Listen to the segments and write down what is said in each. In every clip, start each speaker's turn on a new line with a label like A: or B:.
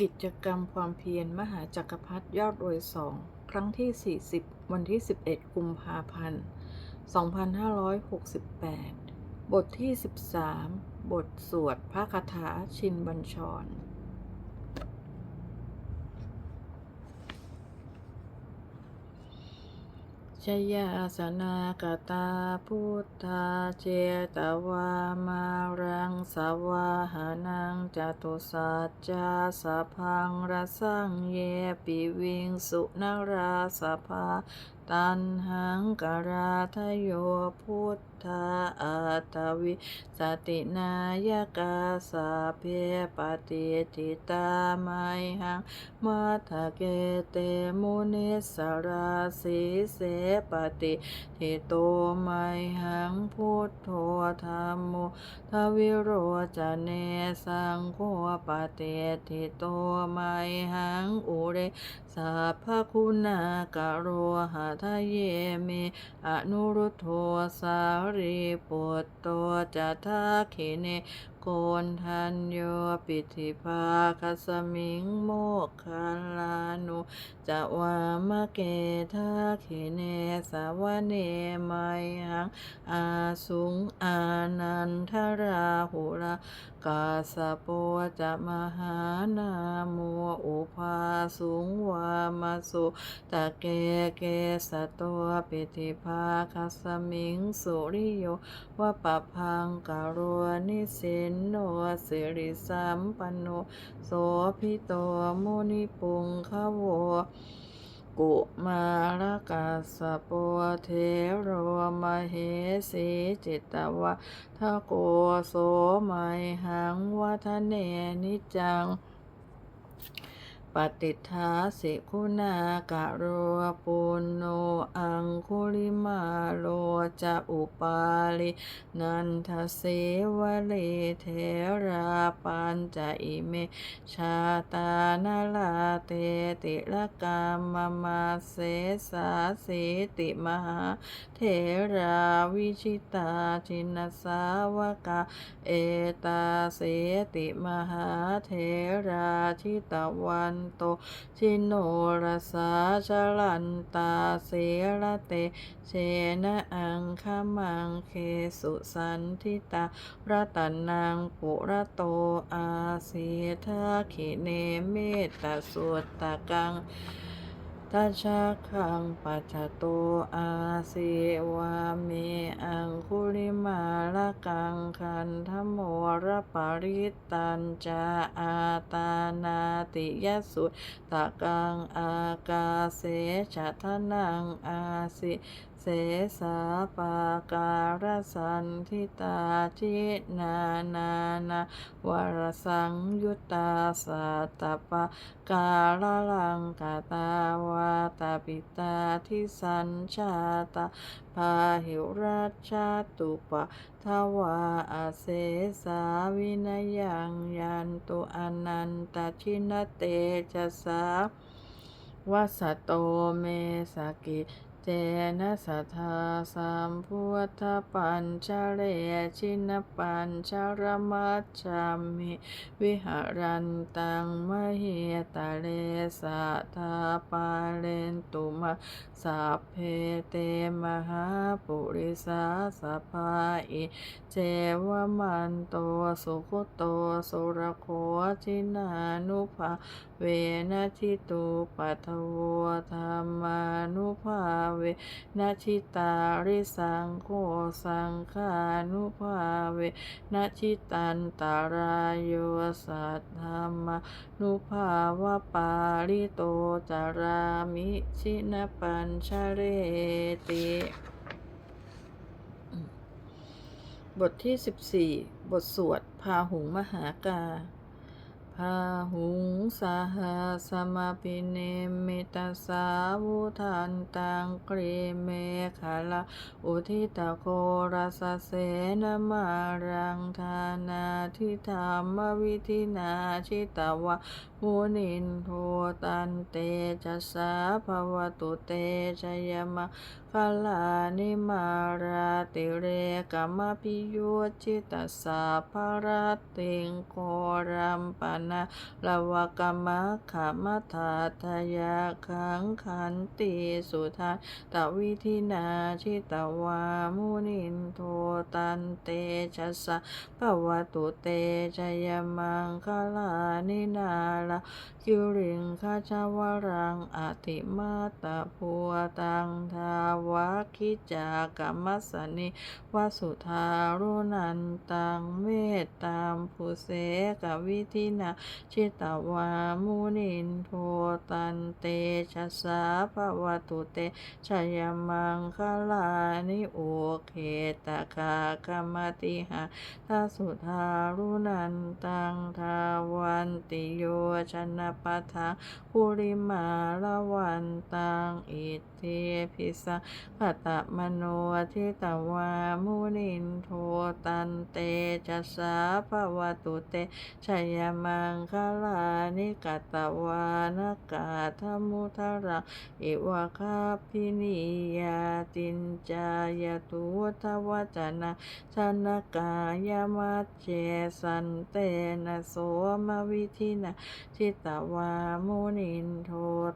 A: กิจกรรมความเพียรมหาจักรพรรดิยอดรวยสองครั้งที่ 40 วันที่ 11 กุมภาพันธ์ 2568 บทที่ 13 บทสวดพระคาถาชินบัญชร ชยาสนากตาพุทธาเจตวามารังสวาหานังจตุสัจจาสพังรสังเยปิวิงสุนราสภา ตันหังกราทโยพุทธาอัตวิสตินายกาสาเพปฏิทิตาไมหังมัทเกเตมุนิสราสีเสปฏิทิโตไมหังพุทโธธรรมโมทวิโรจเนสังโฆปฏิทิโตไมหังอุเรสัพพคุณากะโรหะทะเยเม อนุรุโทสารีปุตโตจะทาเขเน กนทันโยปิธิภาคสมิงโมกขัลานุจะวามะเกทาคิเนสาวเนมัยหังอาสุงอานันทราหุรากาสะโปจะมหานาโมอุภาสุงวามาสุตะเกเกสะตัวปิธิภาคสมิงสุริโยวะปะพังกะโรนิสินโนสิริสัมปันโนโสพิโตมุนิปุงคะโวกุมารกัสปวเทโรมเหสีจิตตวะทะโกโสไมหังวัฒเนนิจัง ปฏิทาสิคุณากะโรปุณโนอังคุลิมาโลจะอุปาลินันทเสวเลเทราปัญจะอิเม ชาตานาลาเตติละกามมาเสสาสีติมหาเทราวิชิตาจินสาวกาเอตาเสติมหาเทราชิตวันโต ชิโนรสาชลันตาเสระเต เชนะอังคมังเคสุสันทิตารัตนังปุระโตอาเสทาขิเนเมตตาสุตตะกัง ทัชคังปัจจโตอาสีวาเมอังคุลิมาละกังคันธโมระปาริตันจาอาตานาติยสุตตะกังอากาเสชะทนังอาสิ สสาปาการสันทิตาจินานานา วรสังยุตตาสัตตปะกาลลังกาตาวาตาปิตาทิสัญชาตาพาหิราชาตุปะทวาอาเสสาวินยังยันตุอนันตชินเตจะสาวัสสโตเมสกิ เจนะสัทธาสัมพุทธปัญชเรชินปัญชรมัจจามิวิหารันตังมะเฮตาเลสัทธาปาเลนตุมาสัพเพเตมหาปุริสาสภพาอิเจวมันโตสุขโตสุรโคจินานุภาเวนะทิตุปัทโวธรรมานุภาเวนะชิตาริสังโฆสังฆานุภาเวนะชิตันตารายโยสัทธรรมานุภาวะปาริโตจารามิชินปัญชเรติบทที่ 14 บทสวดพาหุงมหากา พาหุงสาหาสมาปิเนมิตาสาวุทันตังเกรเมขะลาอุทิตาโครัสเสนมารังธานาทิธรรมวิธินาชิตาวะ มุนินโทตันเตจะสาภวตุเตชยมะคาลานิมาราติเรกมมพิยุจิตสสาภรติงโกรัมปนาลวกมะขามทาทยาขังขันติสุทาตวิธินาชิตวามุนินโทตันเตชะสะภวตุเตชยมังคลานินาลาคิริงคาชาวรังอติมาตาภูตังทาวาคิจากมัสสนิวสุธารุนันตังเมตตามภูเสกวิธินาชิตวามุนินโทตันเตชะสาภวตุเตชยมังคลานิโอเคตคากรรมติหาทาสุธารุนันตังทาวันติโยชนะปะทาภูริมาละวันตังอิทิพิสังขตะมโนทิตวามุนินโทตันเตจัสสาภวตุเตชัยมังคลานิกตวานกาธมุทระอิวะคาพินิยาตินจายตุทวจนะชนกายมัจเจสันเตนะโสมวิธินาทิตวามุนินโท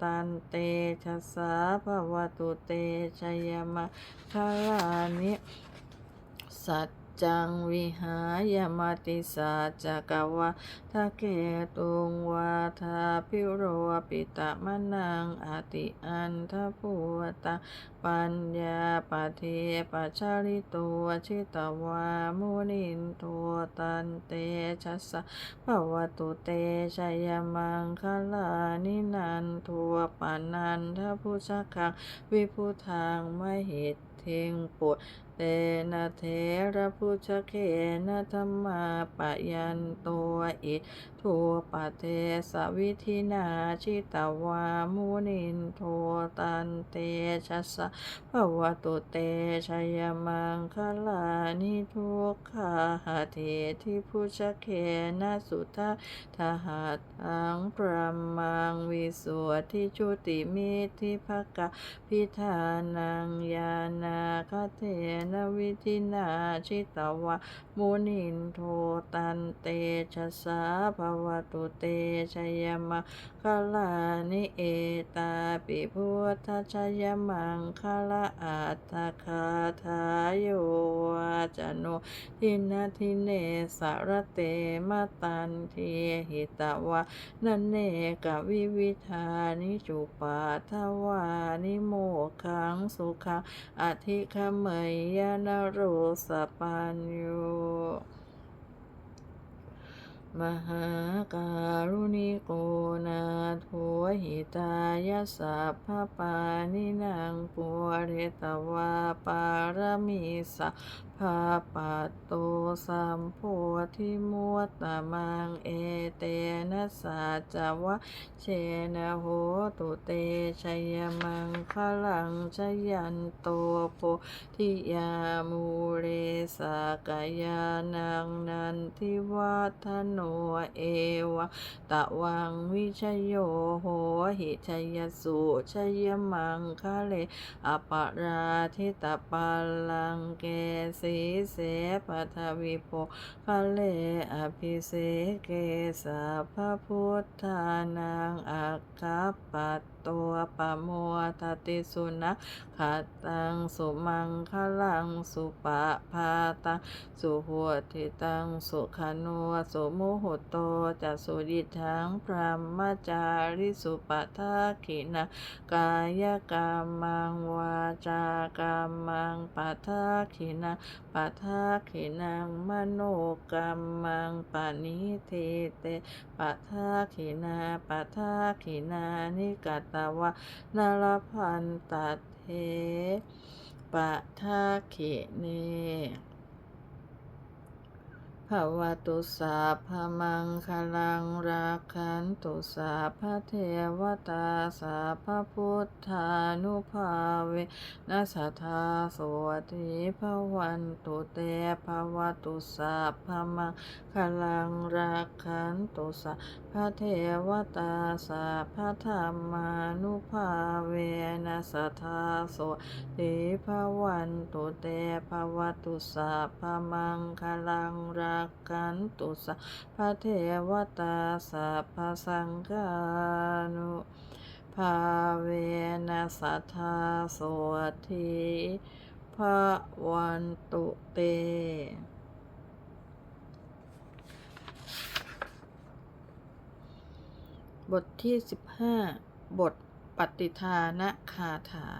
A: ตันเตชะสาภวตุเตชัยมะคารานิสัต จังวิหายมติสัจกวะทะเกตุงวาทาพิโรปิตะมะนังอติอันทภูตาปัญญาปเทปัจจาริตัวชิตวามุนินโทตันเตชัสะภวตุเตชยมังคลานินันทัวปานันทพุชะคังวิพุทธังมหิตเทงปุตเตนะเทระพุชเขนะธรรมาปะยันตัวอิทัวปะเทสวิธินาชิตวามุนินโทตันเตชัสะภวตุเตชยมังคลานิทุกขาหาเททิพุชเขนะสุทาทหัตถังปรมังวิสุทธิชุติมิทิภกะพิธานังยานาคเทนวิธินาชิตวา มุนินโทตันเตชะสาภวตุเตชยมังคลานิเอตาปิพุทธชยมังคลาอัตถคาทายโยวาจโนทินาทิเนสารเตมตันเทหิตวะนันเนกวิวิธานิจุปาทวานิโมขังสุขังอธิคเมยยนโรสปัญโยมหาการุณิโกนาโทหิตายะสัพพปานินางปวเรตวาปารมีสัพพาปัตโตสัมโพธิมุตตมังเอเตนะสัจาวะเชนะโหตุเตชยมังคลังชยันโตโพธิยามูเรสากายานังนันทิวัฒโนเอวะตะวังวิชโยโหหิชยสุชยมังคะเลอปราทิตาปัลลังเกสเสปัทวิโพคะเลอภิเสเกสะพพพุทธานังอัคคปัต ตัวปะโมทติสุนะขัตตังสุมังคลังสุปะพาตังสุหัวทิตังสุขานุสุโมหุโตจัสุดิทังพรหมจาริสุปทาขินะกายกรรมังวาจากรรมังปัทาขินะปัทาขินังมโนกรรมังปานิเทเตปัทาขินาปัทาขินานิกัตตวะนรพันตัดเทปัทาขิเนภาวตุสาพมังคลังราคันตุสาพเทวตาสาพพุทธานุภาเวนัสธาสวติภวันตุเตภาวตุสาพมัง คลังรักขันตุสัพพะเทวตาสัพพะธรรมานุภาเวนัสทธาโสติภวันตุเตภวตุสัพพะมังคลังรักขันตุสัพพะเทวตาสัพพะสังฆานุภาเวนัสทธาโสทีภะวันตุเต บทที่ 15 บทปฏิทานะคาถา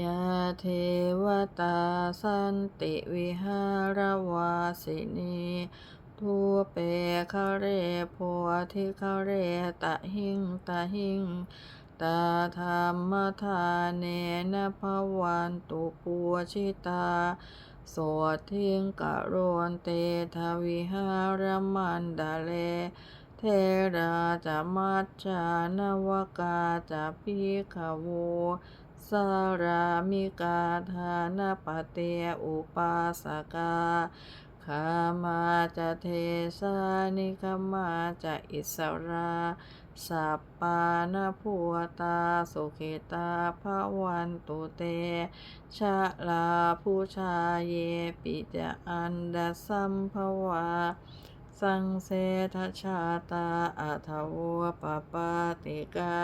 A: ยาเทวตาสันติวิหารวาสินีทัวเปคะเรพัวทิคะเรตะหิงตะหิงตาธรรมทานเนนภวันตุปัวชิตาสวดทิ้งกะโรนเตทวิหารมันดาเล เทราจะมัจจานวกาจะพิขโวสารามิกาธานปเตอุปาสกาขามาจะเทสานิคมาจะอิสราสัปปานผัวตาสุขิตาภวันตุเต ชะลาผู้ชาเยปิจะอันดาสัมภวา สังเสทชาตาอัทวปปาติกา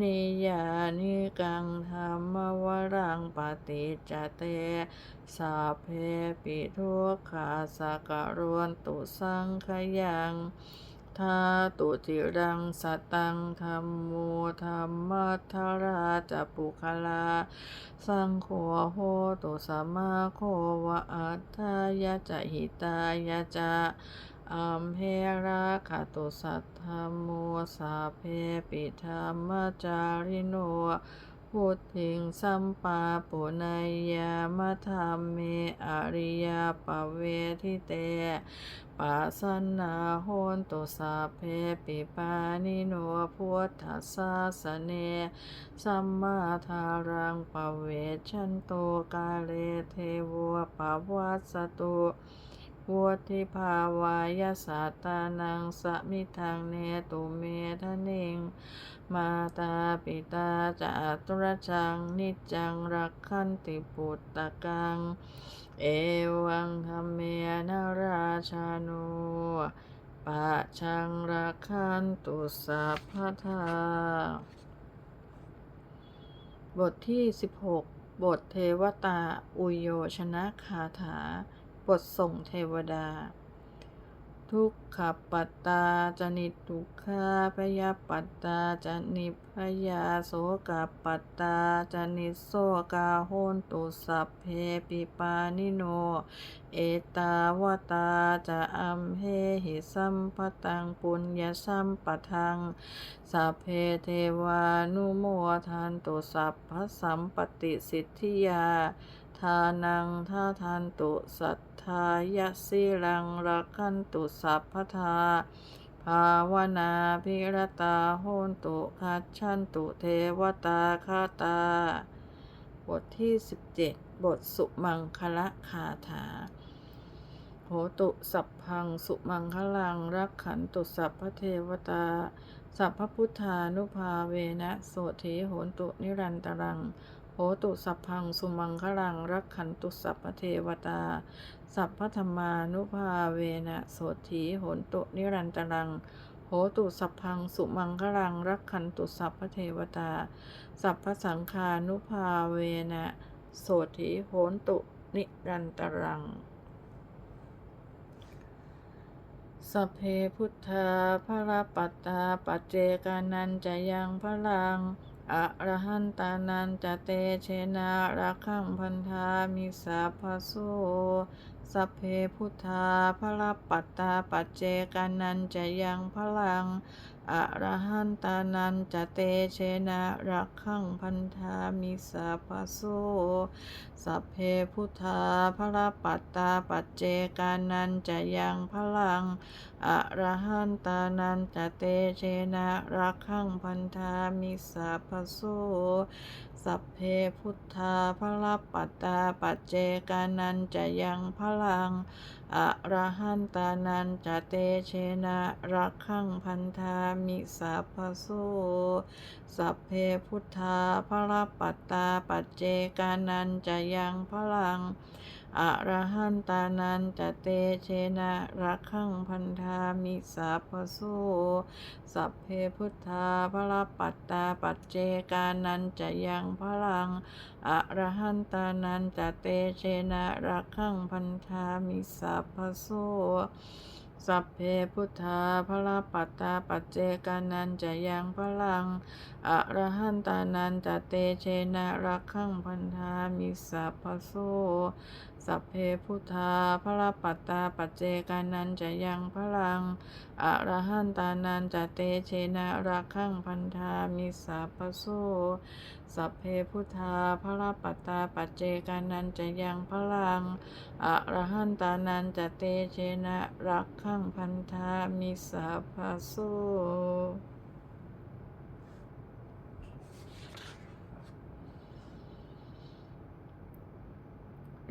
A: นิยานิกังธรรมวรังปฏิจเตสาเพปิทุกขาสกะรวนตุสังขยังทาตุจิรังสตังธรรมโมธรรมัทราจะปุคลา สังโฆโหตุสัมมาโควะอัตถายะจะหิตายะจะ อัมเพราคาตุสัทธมโมสาเพปิธรรมจาริโนพุทธิงสัมปาปุณยยามธรรมเมอริยปเวทิเตปัสสนาโหนตุสาเพปิปานิโนพุทธัสสะสะเนสัมมาทารังปเวชันโตกาเลเทวปวัสตุ วุธิภาวายสัตานังสมิทังเนตุเมทะเนงมาตาปิตาจะตุรจังนิจังรักขันติปุตตะกัง เอวังธรรมเมนาราชาโนปะชังรักขันตุสัพพทาบทที่ 16 บทเทวตาอุโยชนะคาถา บทส่งเทวดา ทุกขปัตตาจนิทุกขาพยาปัตตาจนิพยาโสกปัตตาจนิโสกาโหนตุสัพเพปิปานิโน เอตาวตาจะอัมเหหิสัมปตังปุญญสัมปทังสัพเพเทวานุโมทันตุสัพพสัมปติสิทธิยาทานังท่าทันตุสัต ทายะสิรังรักขันตุสัพพทาภาวนาพิรตาโหนตุคัจฉันตุเทวตาคาตา บทที่ 17 บทสุมังคละคาถา โหตุสัพพังสุมังคลังรักขันตุสัพพเทวตา สัพพพุทธานุภาเวนะโสธีโหนตุนิรันตรังโหตุสัพพังสุมังคลังรักขันตุสัพพเทวตา สัพพธรรมานุภาเวนะโสธีโหนตุนิรันตรัง โหตุสัพพังสุมังคลังรักขันตุสัพพเทวตา สัพพสังฆานุภาเวนะโสธีโหนตุนิรันตรัง สัพเพพุทธาพระปัตตาปัจเจกานันจะยังพลังอะระหันตานันจะเตเชนารักขังพันธามิสาภโส สัพเพพุทธาพระปัตตาปัจเจกานันจะยังพลังอะระหันตานันจะเตเชนะรักขังพันธามิสาภโสสัพเพพุทธาพระปัตตาปัจเจกานันจะยังพลังอะระหันตานันจะเตเชนะรักขังพันธามิสาภโส สัพเพพุทธาพระปัตตาปัจเจกานันจะยังพลังอะระหันตานันจะเตเชนะรักขังพันธามิสัพพโสสัพเพพุทธาพระปัตตาปัจเจกานันจะยังพลัง อะระหันตานันจะเตเชนะรักขังพันธามิสัพพโสสัพเพพุทธาพระปัตตาปัจเจกานันจะยังพลังอะระหันตานันจะเตเชนะรักขังพันธามิสัพพโสสัพเพพุทธาพระปัตตาปัจเจกานันจะยังพลังอะระหันตานันจะเตเชนะรักขังพันธามิสัพพโส สัพเพพุทธาพระปัตตาปัจเจกานันจะยังพลังอะระหันตานันจะเตเชนะรักขังพันธามิสัพพโสสัพเพพุทธาพระปัตตาปัจเจกานันจะยังพลังอะระหันตานันจะเตเชนะรักขังพันธามิสัพพโส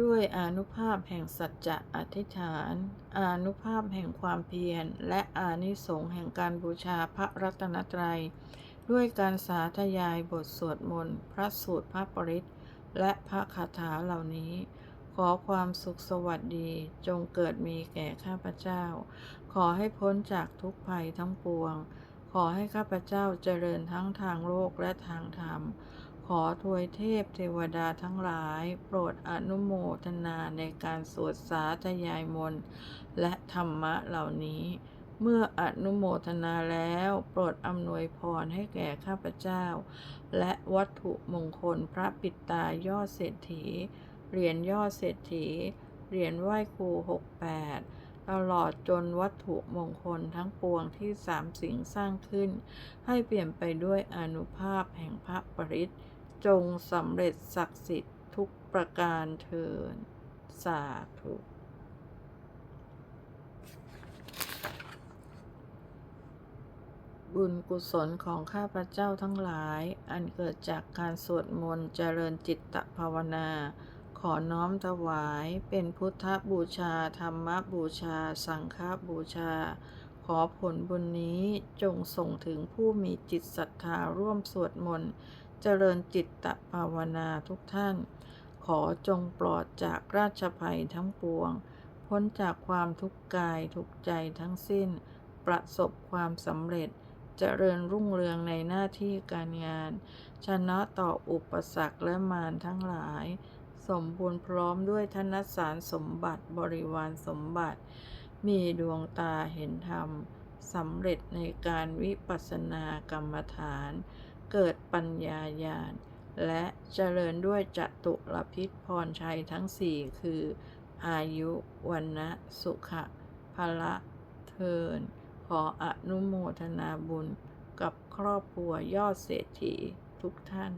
A: ด้วยอนุภาพแห่งสัจจะอธิษฐาน อนุภาพแห่งความเพียร และอานิสงส์แห่งการบูชาพระรัตนตรัย ด้วยการสาธยายบทสวดมนต์ พระสูตรพระปริตและพระคาถาเหล่านี้ ขอความสุขสวัสดีจงเกิดมีแก่ข้าพเจ้า ขอให้พ้นจากทุกภัยทั้งปวง ขอให้ข้าพเจ้าเจริญทั้งทางโลกและทางธรรม ขอทวยเทพเทวดาทั้งหลาย โปรดอนุโมทนาในการสวดสาธยายมนต์และธรรมะเหล่านี้ เมื่ออนุโมทนาแล้ว โปรดอำนวยพรให้แก่ข้าพเจ้า และวัตถุมงคลพระปิดตายอดเศรษฐี เหรียญยอดเศรษฐี เหรียญไหว้ครูหกแปดตลอดจนวัตถุมงคลทั้งปวงที่สามสิ่งสร้างขึ้น ให้เปลี่ยนไปด้วยอนุภาพแห่งพระปริตร จงสำเร็จศักดิ์สิทธิ์ทุกประการเทินสาธุบุญกุศลของข้าพเจ้าทั้งหลาย อันเกิดจากการสวดมนต์เจริญจิตตภาวนา ขอน้อมถวายเป็นพุทธบูชา ธรรมบูชา สังฆบูชา ขอผลบุญนี้จงส่งถึงผู้มีจิตศรัทธาร่วมสวดมนต์ เจริญจิตตภาวนาทุกท่าน ขอจงปลอดจากราชภัยทั้งปวง พ้นจากความทุกข์กายทุกใจทั้งสิ้น ประสบความสำเร็จเจริญรุ่งเรืองในหน้าที่การงาน ชนะต่ออุปสรรคและมารทั้งหลาย สมบูรณ์พร้อมด้วยธนสารสมบัติบริวารสมบัติ มีดวงตาเห็นธรรมสำเร็จในการวิปัสสนากรรมฐาน เกิดปัญญาญาณ และเจริญด้วยจตุรพิษพรชัยทั้งสี่คือ อายุวันนะสุขะพละเทิน ขออนุโมทนาบุญกับครอบครัวยอดเศรษฐีทุกท่าน